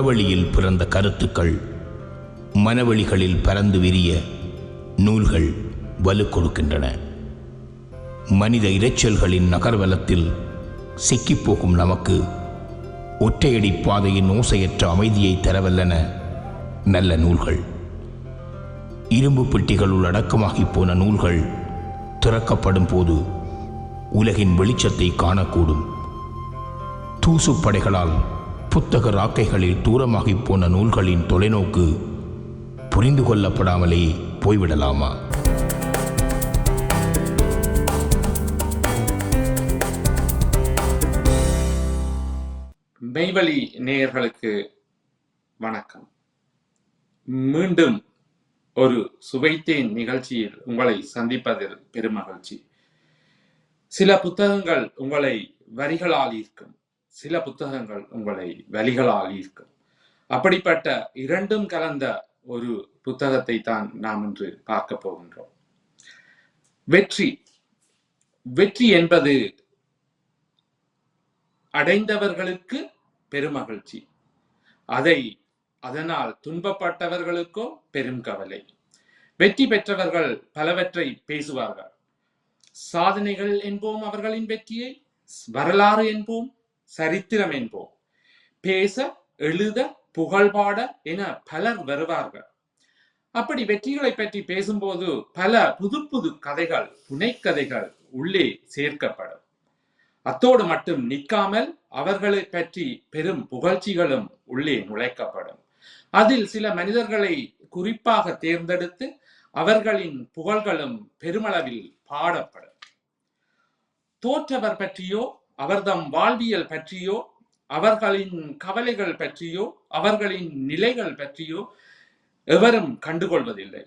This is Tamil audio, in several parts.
மனவழியில் பிறந்த கருத்துக்கள் மனவழிகளில் பறந்து விரிய நூல்கள் வலு கொடுக்கின்றன. மனித இரைச்சல்களின் நகர்வலத்தில் சிக்கிப்போகும் நமக்கு ஒற்றையடி பாதையின் ஓசையற்ற அமைதியை தரவல்லன நல்ல நூல்கள். இரும்பு பெட்டிகளுள் அடக்கமாகிப் போன நூல்கள் திறக்கப்படும் போது உலகின் வெளிச்சத்தை காணக்கூடும். தூசுப்படைகளால் புத்தக ராக்கைகளில் தூரமாகிப் போன நூல்களின் தொலைநோக்கு புரிந்து கொள்ளப்படாமலே போய்விடலாமா? மெய்வழி நேயர்களுக்கு வணக்கம். மீண்டும் ஒரு சுவைத்தேன் நிகழ்ச்சியில் உங்களை சந்திப்பதில் பெருமகிழ்ச்சி சில புத்தகங்கள் உங்களை வரிகளால் ஈர்க்கும். சில புத்தகங்கள் உங்களை வலிகளால் ஈர்க்கும் அப்படிப்பட்ட இரண்டும் கலந்த ஒரு புத்தகத்தை தான் நாம் இன்று பார்க்க போகின்றோம். வெற்றி. வெற்றி என்பது அடைந்தவர்களுக்கு பெருமகிழ்ச்சி. அதை அதனால் துன்பப்பட்டவர்களுக்கோ பெரும் கவலை. வெற்றி பெற்றவர்கள் பலவற்றை பேசுவார்கள். சாதனைகள் என்போம் அவர்களின் வெற்றியை வரலாறு என்போம் சரித்திரம் என்போம் பேச எழுத புகழ்பாட என பலர் வருவார்கள். அப்படி வெற்றிகளை பற்றி பேசும்போது பல புது புது கதைகள் புனைக்கதைகள் உள்ளே சேர்க்கப்படும். அத்தோடு மட்டும் நிற்காமல் அவர்களை பற்றி பெரும் புகழ்ச்சிகளும் உள்ளே நுழைக்கப்படும் அதில் சில மனிதர்களை குறிப்பாக தேர்ந்தெடுத்து அவர்களின் புகழ்களும் பெருமளவில் பாடப்படும். தோற்றவர் பற்றியோ அவர்தம் வாழ்வியல் பற்றியோ அவர்களின் கவலைகள் பற்றியோ அவர்களின் நிலைகள் பற்றியோ எவரும் கண்டுகொள்வதில்லை.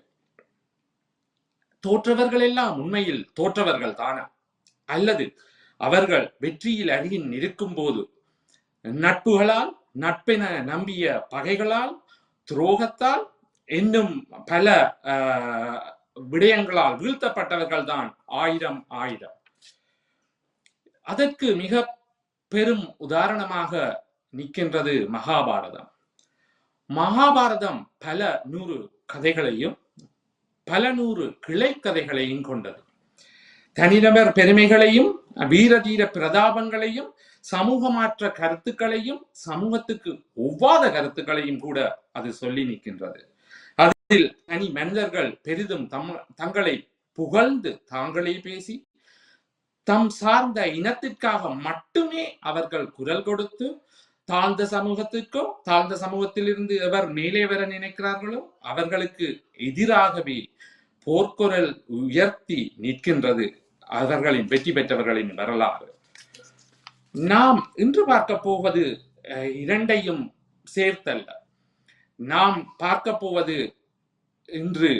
தோற்றவர்கள் எல்லாம் உண்மையில் தோற்றவர்கள் தானா? அல்லது அவர்கள் வெற்றியில் அருகில் இருக்கும் போது நட்புகளால் நட்பென நம்பிய பகைகளால் துரோகத்தால் இன்னும் பல ஆஹ், விடயங்களால் வீழ்த்தப்பட்டவர்கள் தான் ஆயிரம் ஆயிரம். அதற்கு மிக பெரும் உதாரணமாக நிற்கின்றது மகாபாரதம். மகாபாரதம் பல நூறு கதைகளையும் பல நூறு கிளை கதைகளையும் கொண்டது. தனிநபர் பெருமைகளையும் வீரதீர பிரதாபங்களையும் சமூக மாற்ற கருத்துக்களையும் சமூகத்துக்கு ஒவ்வாத கருத்துக்களையும் கூட அது சொல்லி நிற்கின்றது. அதில் தனி மனிதர்கள் பெரிதும் தம் தங்களை புகழ்ந்து தாங்களே பேசி தம் சார்ந்த இனத்திற்காக மட்டுமே அவர்கள் குரல் கொடுத்து தாழ்ந்த சமூகத்திற்கோ தாழ்ந்த சமூகத்திலிருந்து எவர் மேலே வர நினைக்கிறார்களோ அவர்களுக்கு எதிராகவே போர்க்குரல் உயர்த்தி நிற்கின்றது அவர்களின் வெற்றி பெற்றவர்களின் வரலாறு. நாம் இன்று பார்க்க போவது அஹ், இரண்டையும் சேர்த்தல்ல. நாம் பார்க்க போவது இன்று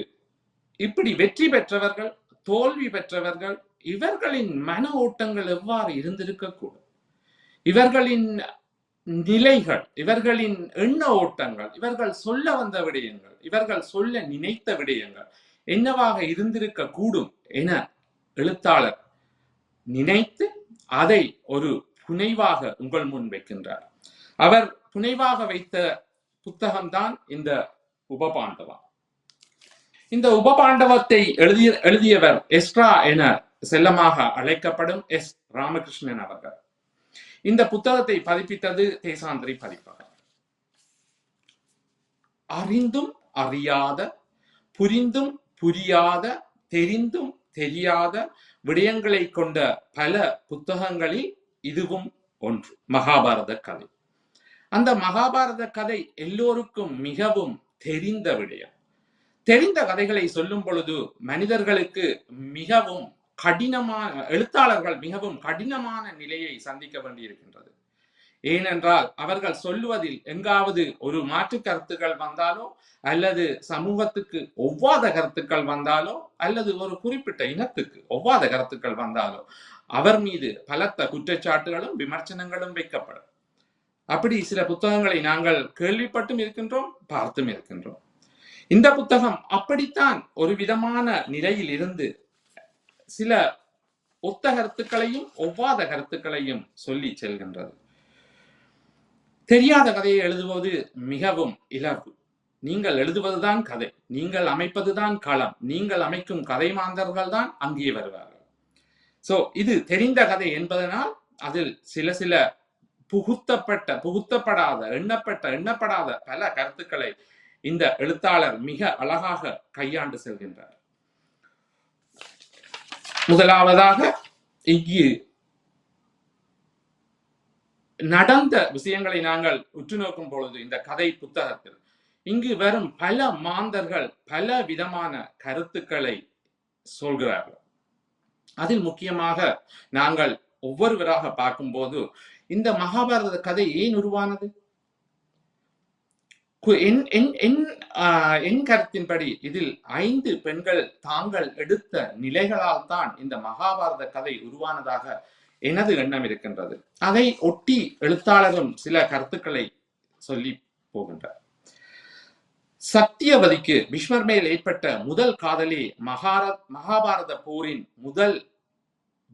இப்படி வெற்றி பெற்றவர்கள் தோல்வி பெற்றவர்கள் இவர்களின் மன ஓட்டங்கள் எவ்வாறு இருந்திருக்கக்கூடும்? இவர்களின் நிலைகள் இவர்களின் எண்ண ஓட்டங்கள் இவர்கள் சொல்ல வந்த விடயங்கள் இவர்கள் சொல்ல நினைத்த விடயங்கள் என்னவாக இருந்திருக்க கூடும் என எழுத்தாளர் நினைத்து அதை ஒரு புனைவாக உங்கள் முன் வைக்கின்றார். அவர் புனைவாக வைத்த புத்தகம்தான் இந்த உபபாண்டவா இந்த உபபாண்டவத்தை எழுதிய எழுதியவர் எஸ்ட்ரா என செல்லமாக அழைக்கப்படும் எஸ். ராமகிருஷ்ணன் அவர்கள். இந்த புத்தகத்தை பதிப்பித்தது தேசாந்திரி பதிப்பகம் அறிந்தும் அறியாத புரிந்தும் புரியாத தெரிந்தும் தெரியாத விடயங்களை கொண்ட பல புத்தகங்களில் இதுவும் ஒன்று மகாபாரத கதை. அந்த மகாபாரத கதை எல்லோருக்கும் மிகவும் தெரிந்த விடயம். தெரிந்த கதைகளை சொல்லும் பொழுது மனிதர்களுக்கு மிகவும் கடினமான எழுத்தாளர்கள் மிகவும் கடினமான நிலையை சந்திக்க வேண்டியிருக்கின்றது. ஏனென்றால் அவர்கள் சொல்லுவதில் எங்காவது ஒரு மாற்று கருத்துக்கள் வந்தாலோ அல்லது சமூகத்துக்கு ஒவ்வாத கருத்துக்கள் வந்தாலோ அல்லது ஒரு குறிப்பிட்ட இனத்துக்கு ஒவ்வாத கருத்துக்கள் வந்தாலோ அவர் மீது பலத்த குற்றச்சாட்டுகளும் விமர்சனங்களும் வைக்கப்படும். அப்படி சில புத்தகங்களை நாங்கள் கேள்விப்பட்டும் இருக்கின்றோம் பார்த்தும் இருக்கின்றோம். இந்த புத்தகம் அப்படித்தான் ஒரு விதமான நிலையில் இருந்து சில ஒத்த கருத்துக்களையும் ஒவ்வாத கருத்துக்களையும் சொல்லி செல்கின்றது. தெரியாத கதையை எழுதுவது மிகவும் இலகு நீங்கள் எழுதுவதுதான் கதை. நீங்கள் அமைப்பதுதான் களம். நீங்கள் அமைக்கும் கதை மாந்தர்கள் தான் அங்கே வருவார்கள். சோ இது தெரிந்த கதை என்பதனால் அதில் சில சில புகுத்தப்பட்ட புகுத்தப்படாத எண்ணப்பட்ட எண்ணப்படாத பல கருத்துக்களை இந்த எழுத்தாளர் மிக அழகாக கையாண்டு செல்கின்றார். முதலாவதாக இங்கு நடந்த விஷயங்களை நாங்கள் உற்று நோக்கும் பொழுது இந்த கதை புத்தகத்தில் இங்கு வரும் பல மாந்தர்கள் பல விதமான கருத்துக்களை சொல்கிறார்கள். அதில் முக்கியமாக நாங்கள் ஒவ்வொருவராக பார்க்கும்போது இந்த மகாபாரத கதை ஏன் உருவானது? என் என் என் ஆஹ், என் கருத்தின்படி இதில் ஐந்து பெண்கள் தாங்கள் எடுத்த நிலைகளால் தான் இந்த மகாபாரத கதை உருவானதாக எனது எண்ணம் இருக்கின்றது. அதை ஒட்டி எழுத்தாளரும் சில கருத்துக்களை சொல்லி போகின்றார். சத்தியவதிக்கு பீஷ்மர் மேல் ஏற்பட்ட முதல் காதலி மகாரத் மகாபாரத போரின் முதல்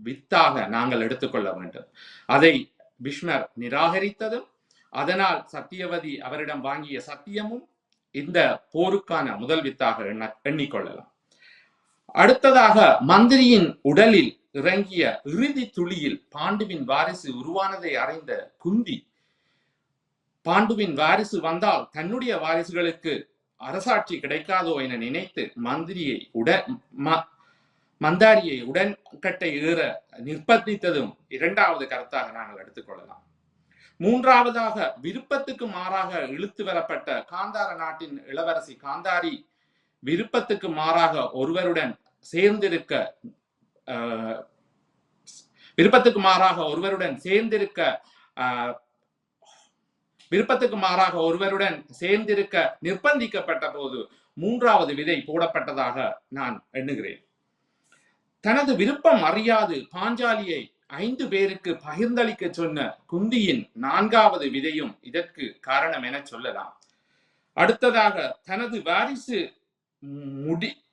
வித்தாக நாங்கள் எடுத்துக்கொள்ள வேண்டும். அதை பீஷ்மர் நிராகரித்ததும் அதனால் சத்தியவதி அவரிடம் வாங்கிய சத்தியமும் இந்த போருக்கான முதல் வித்தாக எண்ண எண்ணிக்கொள்ளலாம். அடுத்ததாக மந்திரியின் உடலில் இறங்கிய இறுதி துளியில் பாண்டுவின் வாரிசு உருவானதை அறிந்த குந்தி பாண்டுவின் வாரிசு வந்தால் தன்னுடைய வாரிசுகளுக்கு அரசாட்சி கிடைக்காதோ என நினைத்து மந்திரியை உடன் ம- மந்தாரியை உடன்கட்டை ஏற நிர்பந்தித்ததும் இரண்டாவது கருத்தாக நாங்கள் எடுத்துக்கொள்ளலாம். மூன்றாவதாக விருப்பத்துக்கு மாறாக இழுத்து வரப்பட்ட காந்தார நாட்டின் இளவரசி காந்தாரி விருப்பத்துக்கு மாறாக ஒருவருடன் சேர்ந்திருக்க ஆஹ், விருப்பத்துக்கு மாறாக ஒருவருடன் சேர்ந்திருக்க ஆஹ், விருப்பத்துக்கு மாறாக ஒருவருடன் சேர்ந்திருக்க நிர்பந்திக்கப்பட்ட போது மூன்றாவது விதை போடப்பட்டதாக நான் எண்ணுகிறேன். தனது விருப்பம் அறியாது பாஞ்சாலியை ஐந்து பேருக்கு பகிர்ந்தளிக்க சொன்ன குந்தியின் நான்காவது விதையும் இதற்கு காரணம் என சொல்லலாம். அடுத்ததாக தனது வாரிசு முடி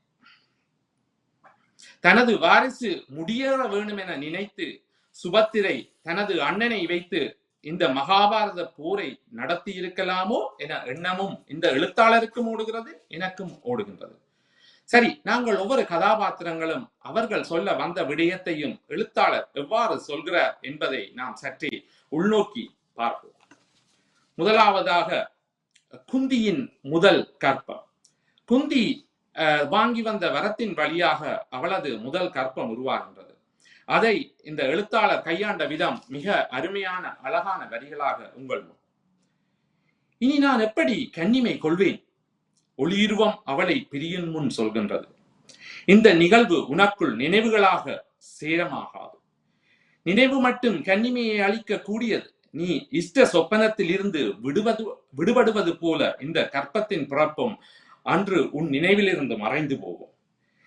தனது வாரிசு முடியேற வேண்டும் என நினைத்து சுபத்திரை தனது அண்ணனை வைத்து இந்த மகாபாரத போரை நடத்தி இருக்கலாமோ என எண்ணமும் இந்த எழுத்தாளருக்கும் ஓடுகிறது எனக்கும் ஓடுகின்றது. சரி நாங்கள் ஒவ்வொரு கதாபாத்திரங்களும் அவர்கள் சொல்ல வந்த விடயத்தையும் எழுத்தாளர் எவ்வாறு சொல்கிறார் என்பதை நாம் சற்றே உள்நோக்கி பார்ப்போம். முதலாவதாக குந்தியின் முதல் கற்பம். குந்தி அஹ், வாங்கி வந்த வரத்தின் வழியாக அவளது முதல் கற்பம் உருவாகின்றது. அதை இந்த எழுத்தாளர் கையாண்ட விதம் மிக அருமையான அழகான வரிகளாக உங்கள் முன். இனி நான் எப்படி கன்னிமை கொள்வேன்? ஒளியுருவம் அவளை பிரியின் முன் சொல்கின்றது. இந்த நிகழ்வு உனக்குள் நினைவுகளாக சேரமாகாது. நினைவு மட்டும் கன்னிமையை அளிக்க கூடியது. நீ இஷ்ட சொப்பனத்தில் இருந்து விடுவது விடுபடுவது போல இந்த கற்பத்தின் பிறப்பும் அன்று உன் நினைவிலிருந்து மறைந்து போகும்.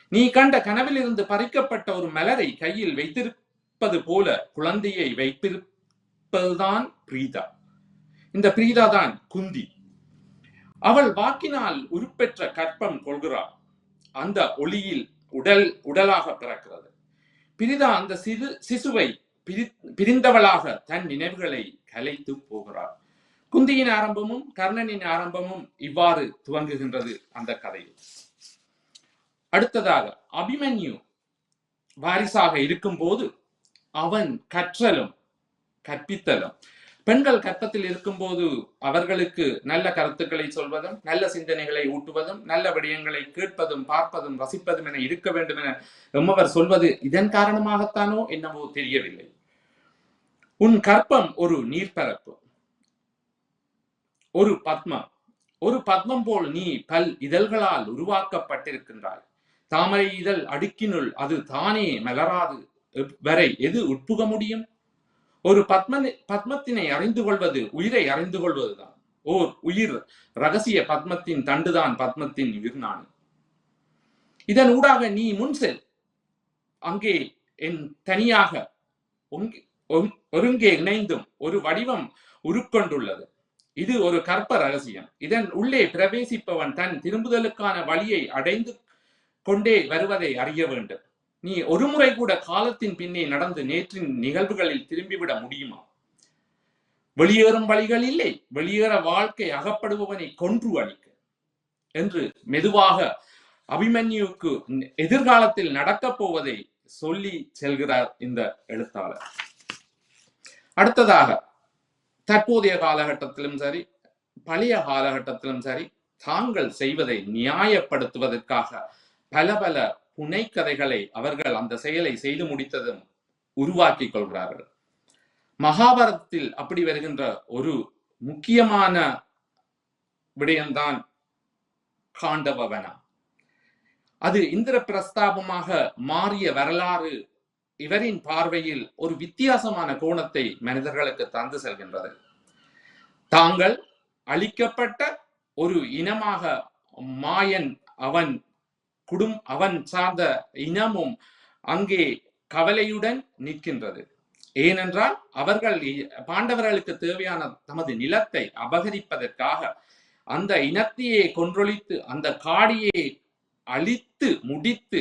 நீ கண்ட கனவிலிருந்து பறிக்கப்பட்ட ஒரு மலரை கையில் வைத்திருப்பது போல குழந்தையை வைத்திருப்பதுதான் பிரீதா. இந்த பிரீதா தான் குந்தி. அவள் வாக்கினால் உருப்பெற்ற கற்பம் கொள்கிறாள். அந்த ஒளியில் உடல் உடலாக பிறக்கிறது. பிரிதா அந்த சிறு சிசுவை பிரி- பிரிந்தவளாக தன் நினைவுகளை கலைத்து போகிறாள். குந்தியின் ஆரம்பமும் கர்ணனின் ஆரம்பமும் இவ்வாறு துவங்குகின்றது அந்த கதையில். அடுத்ததாக அபிமன்யு வாரிசாக இருக்கும்போது அவன் கற்றலும் கற்பித்தலும் பெண்கள் கற்பத்தில் இருக்கும்போது அவர்களுக்கு நல்ல கருத்துக்களை சொல்வதும் நல்ல சிந்தனைகளை ஊட்டுவதும் நல்ல விடயங்களை கேட்பதும் பார்ப்பதும் ரசிப்பதும் என இருக்க வேண்டும் என எம்மவர் சொல்வது இதன் காரணமாகத்தானோ என்னவோ தெரியவில்லை. உன் கற்பம் ஒரு நீர்ப்பரப்பு. ஒரு பத்மம். ஒரு பத்மம் போல் நீ பல் இதழ்களால் உருவாக்கப்பட்டிருக்கின்றாய். தாமரை இதழ் அடுக்கினுள் அது தானே மலராது. வரை எது உட்புக முடியும்? ஒரு பத்ம பத்மத்தினை அறிந்து கொள்வது உயிரை அறிந்து கொள்வதுதான். ஓர் உயிர் ரகசிய பத்மத்தின் தண்டுதான் பத்மத்தின் விருநாணி இதன் ஊடாக நீ முன் செல். அங்கே என் தனியாக ஒங்- ஒருங்கே இணைந்தும் ஒரு வடிவம் உருக்கொண்டுள்ளது. இது ஒரு கற்ப ரகசியம். இதன் உள்ளே பிரவேசிப்பவன் தன் திரும்புதலுக்கான வழியை அடைந்து கொண்டே வருவதை அறிய வேண்டும். நீ ஒரு முறை கூட காலத்தின் பின்னே நடந்து நேற்றின் நிகழ்வுகளில் திரும்பிவிட முடியுமா? வெளியேறும் வழிகள் இல்லை. வெளியேற வாழ்க்கை அகப்படுபவனை கொன்று அழிக்க. என்று மெதுவாக அபிமன்யுக்கு எதிர்காலத்தில் நடக்கப் போவதை சொல்லி செல்கிறார் இந்த எழுத்தாளர். அடுத்ததாக தற்போதைய காலகட்டத்திலும் சரி பழைய காலகட்டத்திலும் சரி தாங்கள் செய்வதை நியாயப்படுத்துவதற்காக பல பல புனைக்கதைகளை அவர்கள் அந்த செயலை செய்து முடித்ததும் உருவாக்கிக் கொள்கிறார்கள். மகாபாரதத்தில் அப்படி வருகின்ற ஒரு முக்கியமான விடயம்தான் காண்டபவனா அது இந்திர பிரஸ்தாபமாக மாறிய வரலாறு இவரின் பார்வையில் ஒரு வித்தியாசமான கோணத்தை மனிதர்களுக்கு தந்து செல்கின்றது. தாங்கள் அழிக்கப்பட்ட ஒரு இனமாக மாயன் அவன் குடும் அவன் சார்ந்த இனமும் அங்கே கவலையுடன் நிற்கின்றது. ஏனென்றால் அவர்கள் பாண்டவர்களுக்கு தேவையான தமது நிலத்தை அபகரிப்பதற்காக அந்த இனத்தையே கொன்றொழித்து அந்த காடியை அழித்து முடித்து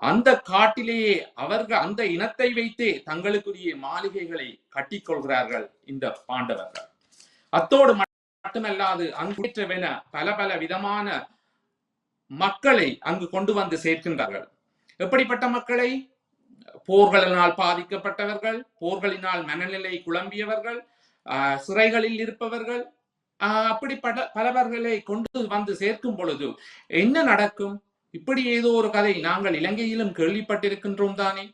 அந்த காட்டிலேயே அவர்கள் அந்த இனத்தை வைத்தே தங்களுக்குரிய மாளிகைகளை கட்டிக்கொள்கிறார்கள் இந்த பாண்டவர்கள். அத்தோடு மட்டுமல்லாது அங்குற்றவென பல பல விதமான மக்களை அங்கு கொண்டு வந்து சேர்க்கின்றார்கள். எப்படிப்பட்ட மக்களை? போர்களினால் பாதிக்கப்பட்டவர்கள் போர்களினால் மனநிலை குழம்பியவர்கள் ஆஹ், சிறைகளில் இருப்பவர்கள் ஆஹ், அப்படிப்பட்ட பலவர்களை கொண்டு வந்து சேர்க்கும் பொழுது என்ன நடக்கும்? இப்படி ஏதோ ஒரு கதை. நாங்கள் இலங்கையிலும் கேள்விப்பட்டிருக்கின்றோம் தானே.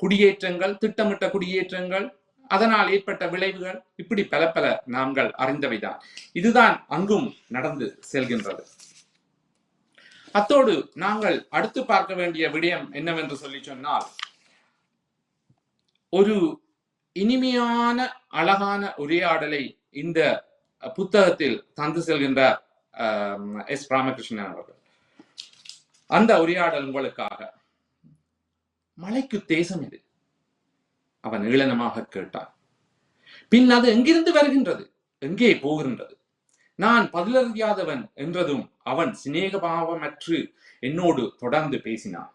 குடியேற்றங்கள் திட்டமிட்ட குடியேற்றங்கள் அதனால் ஏற்பட்ட விளைவுகள் இப்படி பல பல நாங்கள் அறிந்தவைதான். இதுதான் அங்கும் நடந்து செல்கின்றது. அத்தோடு நாங்கள் அடுத்து பார்க்க வேண்டிய விடயம் என்னவென்று சொல்லி சொன்னால் ஒரு இனிமையான அழகான உரையாடலை இந்த புத்தகத்தில் தந்து செல்கின்றார் எஸ் ராமகிருஷ்ணன் அவர்கள். அந்த உரையாடல் உங்களுக்காக. மலைக்கு தேசம் இது அவன் ஈழனமாக கேட்டான். பின் அது எங்கிருந்து வருகின்றது? எங்கே போகின்றது? நான் பதிலறியாதவன் என்றதும் அவன் சிநேகபாவமற்று என்னோடு தொடர்ந்து பேசினான்.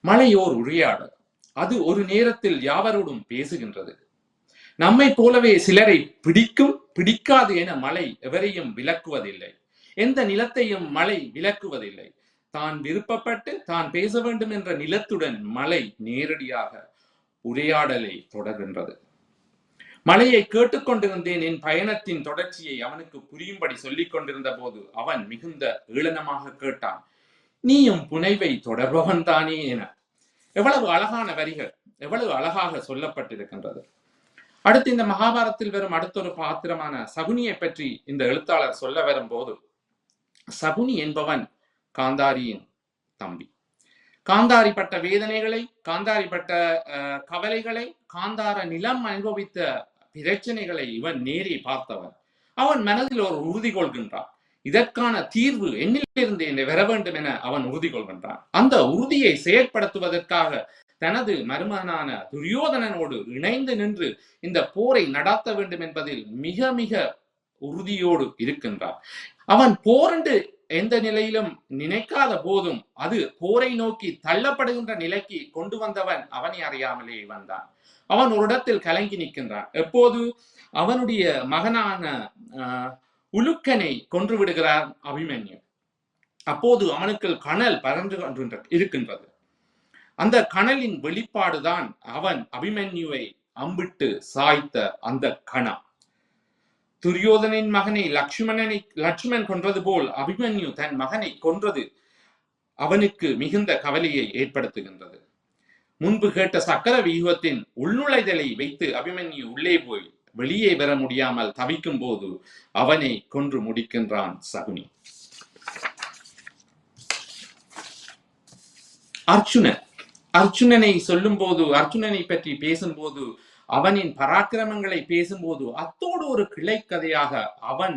மலையோர் உரையாடல் அது ஒரு நேரத்தில் யாவரோடும் பேசுகின்றது. நம்மை போலவே சிலரை பிடிக்கும் பிடிக்காது என மலை எவரையும் விளக்குவதில்லை. எந்த நிலத்தையும் மலை விளக்குவதில்லை. தான் விருப்பப்பட்டு தான் பேச வேண்டும் என்ற நிலத்துடன் மலை நேரடியாக உரையாடலை தொடர்கின்றது. மலையை கேட்டுக்கொண்டிருந்தேன். என் பயணத்தின் தொடர்ச்சியை அவனுக்கு புரியும்படி சொல்லிக் கொண்டிருந்த போது அவன் மிகுந்த ஏளனமாக கேட்டான். நீயும் புனைவை தொடர்பவன் தானே என. எவ்வளவு அழகான வரிகள் எவ்வளவு அழகாக சொல்லப்பட்டிருக்கின்றது. அடுத்து இந்த மகாபாரத்தில் வரும் அடுத்த ஒரு பாத்திரமான சகுனியை பற்றி இந்த எழுத்தாளர் சொல்ல வரும் போது சகுனி என்பவன் காந்தாரியின் தம்பி. காந்தாரி பட்ட வேதனைகளை காந்தாரி பட்ட அஹ், கவலைகளை காந்தார நிலம் அனுபவித்த பிரச்சனைகளை இவன் நேரே பார்த்தவன். அவன் மனதில் ஒரு உறுதி கொள்கின்றான். இதற்கான தீர்வு என்னிலிருந்து என்னை பெற வேண்டும் என அவன் உறுதி கொள்கின்றான். அந்த உறுதியை செயற்படுத்துவதற்காக தனது மருமகனான துரியோதனனோடு இணைந்து நின்று இந்த போரை நடத்த வேண்டும் என்பதில் மிக மிக உறுதியோடு இருக்கின்றான். அவன் போரென்று எந்த நிலையிலும் நினைக்காத போதும் அது போரை நோக்கி தள்ளப்படுகின்ற நிலைக்கு கொண்டு வந்தவன் அவனை அறியாமலே வந்தான். அவன் ஒரு இடத்தில் கலங்கி நிற்கின்றான். எப்போது? அவனுடைய மகனான உலுக்கனை கொன்று விடுகிறார் அபிமன்யு. அப்போது அவனுக்கு கனல் பறந்து கொண்டு இருக்கின்றது. அந்த கனலின் வெளிப்பாடுதான் அவன் அபிமன்யுவை அம்பிட்டு சாய்த்த அந்த கணம். துரியோதனின் மகனை லக்ஷ்மணனை லக்ஷ்மணன் கொன்றது போல் அபிமன்யு தன் மகனை கொன்றது அவனுக்கு மிகுந்த கவலையை ஏற்படுத்துகின்றது. முன்பு கேட்ட சக்கர வியூகத்தின் உள்நுழைதலை வைத்து அபிமன்யு உள்ளே போய் வெளியே வர முடியாமல் தவிக்கும் போது அவனை கொன்று முடிக்கின்றான் சகுனி. அர்ச்சுனன். அர்ச்சுனனை சொல்லும்போது அர்ச்சுனனை பற்றி பேசும்போது அவனின் பராக்கிரமங்களை பேசும்போது அத்தோடு ஒரு கிளை கதையாக அவன்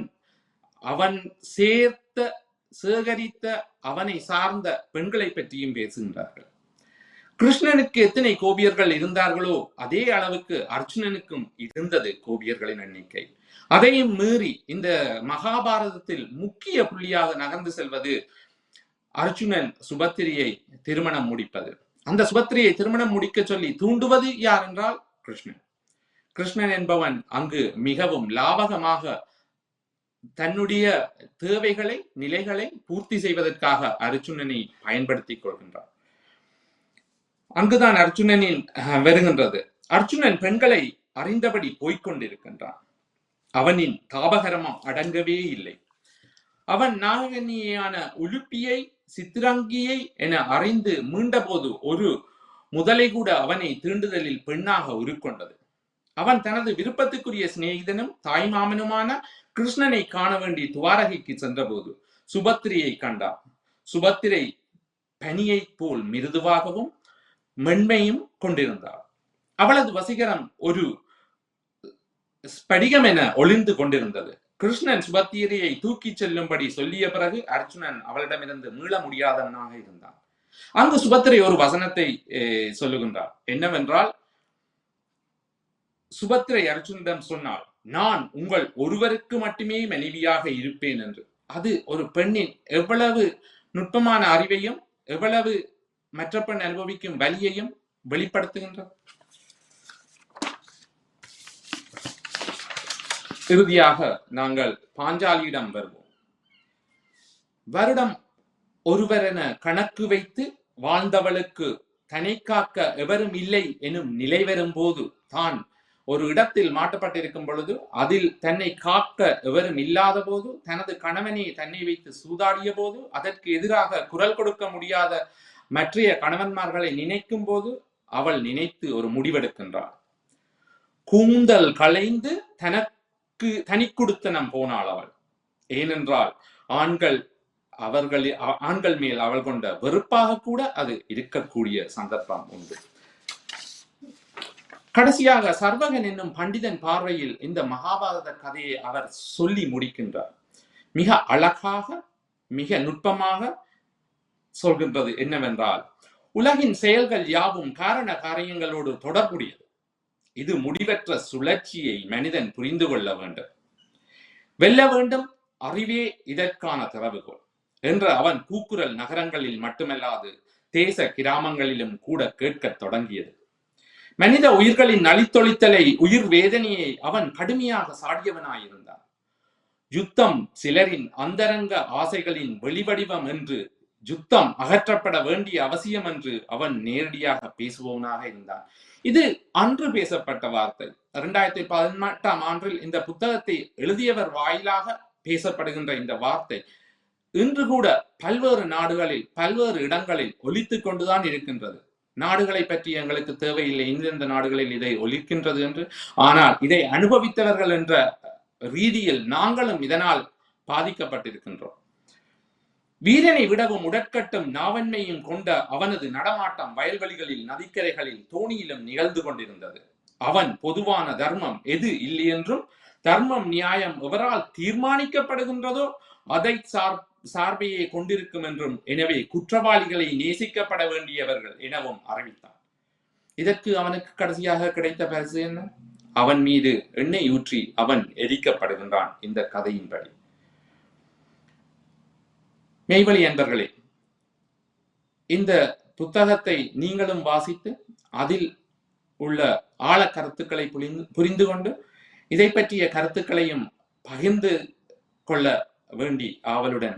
அவன் சேர்த்த சேகரித்த அவனை சார்ந்த பெண்களை பற்றியும் பேசுகின்றார்கள். கிருஷ்ணனுக்கு எத்தனை கோபியர்கள் இருந்தார்களோ அதே அளவுக்கு அர்ஜுனனுக்கும் இருந்தது கோபியர்களின் எண்ணிக்கை. அதையும் மீறி இந்த மகாபாரதத்தில் முக்கிய புள்ளியாக நகர்ந்து செல்வது அர்ஜுனன் சுபத்திரியை திருமணம் முடிப்பது. அந்த சுபத்திரியை திருமணம் முடிக்க சொல்லி தூண்டுவது யார் என்றால் கிருஷ்ணன். கிருஷ்ணன் என்பவன் அங்கு மிகவும் லாபகமாக தன்னுடைய தேவைகளை நிலைகளை பூர்த்தி செய்வதற்காக அர்ஜுனனை பயன்படுத்திக் கொள்கின்றான். அங்குதான் அர்ஜுனனின் வருகின்றது. அர்ஜுனன் பெண்களை அறிந்தபடி போய்கொண்டிருக்கின்றான் அவனின் தாபகரமம் அடங்கவே இல்லை. அவன் நாகனியான உலுப்பியை சித்திரங்கியை என அறிந்து மீண்டபோது ஒரு முதலை கூட அவனை தீண்டுதலில் பெண்ணாக உருக்கொண்டது. அவன் தனது விருப்பத்துக்குரிய சிநேகிதனும் தாய்மாமனுமான கிருஷ்ணனை காண வேண்டி துவாரகைக்கு சென்றபோது சுபத்திரியை கண்டான். சுபத்திரை பனியைப் போல் மிருதுவாகவும் மென்மையும் கொண்டிருந்தாள். அவளது வசீகரம் ஒரு ஸ்படிகம் என ஒளிந்து கொண்டிருந்தது. கிருஷ்ணன் சுபத்திரியை தூக்கிச் செல்லும்படி சொல்லிய பிறகு அர்ஜுனன் அவளிடமிருந்து மீள முடியாதவனாக இருந்தான். அங்கு சுபத்திரை ஒரு வசனத்தை சொல்லுகின்றார். என்னவென்றால் சுபத்திரை அர்ஜுனிடம் சொன்னாள் நான் உங்கள் ஒருவருக்கு மட்டுமே மனைவியாக இருப்பேன் என்று. அது ஒரு பெண்ணின் எவ்வளவு நுட்பமான அறிவையும் எவ்வளவு மற்ற பெண் அனுபவிக்கும் வலியையும் வெளிப்படுத்துகின்றது. இறுதியாக நாங்கள் பாஞ்சாலியிடம் வருவோம். வருடம் ஒருவரென கணக்கு வைத்து வாழ்ந்தவளுக்கு தனை காக்க எவரும் இல்லை எனும் நிலை வரும்போது தான் ஒரு இடத்தில் மாட்டப்பட்டிருக்கும் பொழுது அதில் தன்னை காக்க எவரும் இல்லாத போது தனது கணவனை தன்னை வைத்து சூதாடிய போது அதற்கு எதிராக குரல் கொடுக்க முடியாத மற்றைய கணவன்மார்களை நினைக்கும் போது அவள் நினைத்து ஒரு முடிவெடுக்கின்றாள். கூந்தல் களைந்து தனக்கு தனி குடுத்தனம் போனாள் அவள். ஏனென்றால் ஆண்கள் அவர்கள் ஆண்கள் மேல் அவள் கொண்ட வெறுப்பாக கூட அது இருக்கக்கூடிய சந்தர்ப்பம் உண்டு. கடைசியாக சர்வகன் என்னும் பண்டிதன் பார்வையில் இந்த மகாபாரத கதையை அவர் சொல்லி முடிக்கின்றார். மிக அழகாக மிக நுட்பமாக சொல்கின்றது என்னவென்றால் உலகின் செயல்கள் யாவும் காரண காரியங்களோடு தொடர்புடையது. இது முடிவற்ற சுழற்சியை மனிதன் புரிந்து கொள்ள வேண்டும். வெல்ல வேண்டும் அறிவே இதற்கான திறவுகோள் என்று அவன் கூக்குரல் நகரங்களில் மட்டுமல்லாது தேச கிராமங்களிலும் கூட கேட்கத் தொடங்கியது. மனித உயிர்களின் நலித்தொழித்தலை உயிர் வேதனையை அவன் கடுமையாக சாடியவனாயிருந்தான். யுத்தம் சிலரின் அந்தரங்க ஆசைகளின் வெளிவடிவம் என்று யுத்தம் அகற்றப்பட வேண்டிய அவசியம் என்று அவன் நேரடியாக பேசுபவனாக இருந்தான். இது அன்று பேசப்பட்ட வார்த்தை. இரண்டாயிரத்தி பதினெட்டாம் ஆண்டில் இந்த புத்தகத்தை எழுதியவர் வாயிலாக பேசப்படுகின்ற இந்த வார்த்தை இன்று கூட பல்வேறு நாடுகளில் பல்வேறு இடங்களில் ஒலித்துக் கொண்டுதான் இருக்கின்றது. நாடுகளை பற்றி எங்களுக்கு தேவையில்லை. இந்தெந்த நாடுகளில் இதை ஒலிக்கின்றது என்று. ஆனால் இதை அனுபவித்தவர்கள் என்ற ரீதியில் நாங்களும் இதனால் பாதிக்கப்பட்டிருக்கின்றோம். வீரனை விடவும் உடற்கட்டும் நாவன்மையும் கொண்ட அவனது நடமாட்டம் வயல்வெளிகளில் நதிக்கரைகளில் தோணியிலும் நிகழ்ந்து கொண்டிருந்தது. அவன் பொதுவான தர்மம் எது இல்லையென்றும் தர்மம் நியாயம் எவரால் தீர்மானிக்கப்படுகின்றதோ அதை சார் சார்பையே கொண்டிருக்கும் என்றும் எனவே குற்றவாளிகளை நேசிக்கப்பட வேண்டியவர்கள் எனவும் அறிவித்தான் இதற்கு அவனுக்கு கடைசியாக கிடைத்த பரிசு என்ன? அவன் மீது எண்ணெய் ஊற்றி அவன் எரிக்கப்படுகின்றான் இந்த கதையின்படி. மெய்வழி என்பர்களே இந்த புத்தகத்தை நீங்களும் வாசித்து அதில் உள்ள ஆழ கருத்துக்களை புரிந்து புரிந்து கொண்டு இதை பற்றிய கருத்துக்களையும் பகிர்ந்து கொள்ள வேண்டி ஆவலுடன்